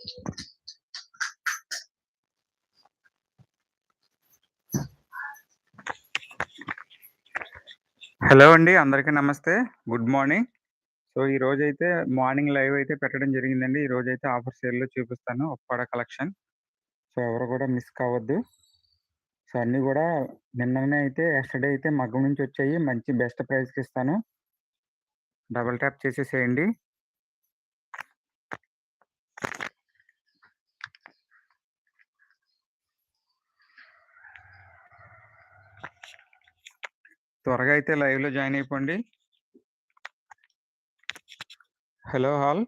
Hello అండి అందరికీ నమస్తే. గుడ్ మార్నింగ్ సో ఈ రోజు అయితే మార్నింగ్ లైవ్ అయితే పెట్టడం జరిగిందండి. ఈ రోజు అయితే ఆఫర్ సేల్లో చూపిస్తాను. ఒప్పాడ కలెక్షన్ సో ఎవరు కూడా మిస్ కావద్దు. సో అన్నీ కూడా నిన్ననే అయితే ఎస్టర్డే అయితే మగ్గం నుంచి వచ్చాయి. మంచి బెస్ట్ ప్రైస్కి ఇస్తాను. డబల్ ట్యాప్ చేసేసేయండి. త్వరగా అయితే లైవ్‌లో జాయిన్ అయిపోండి. Hello hall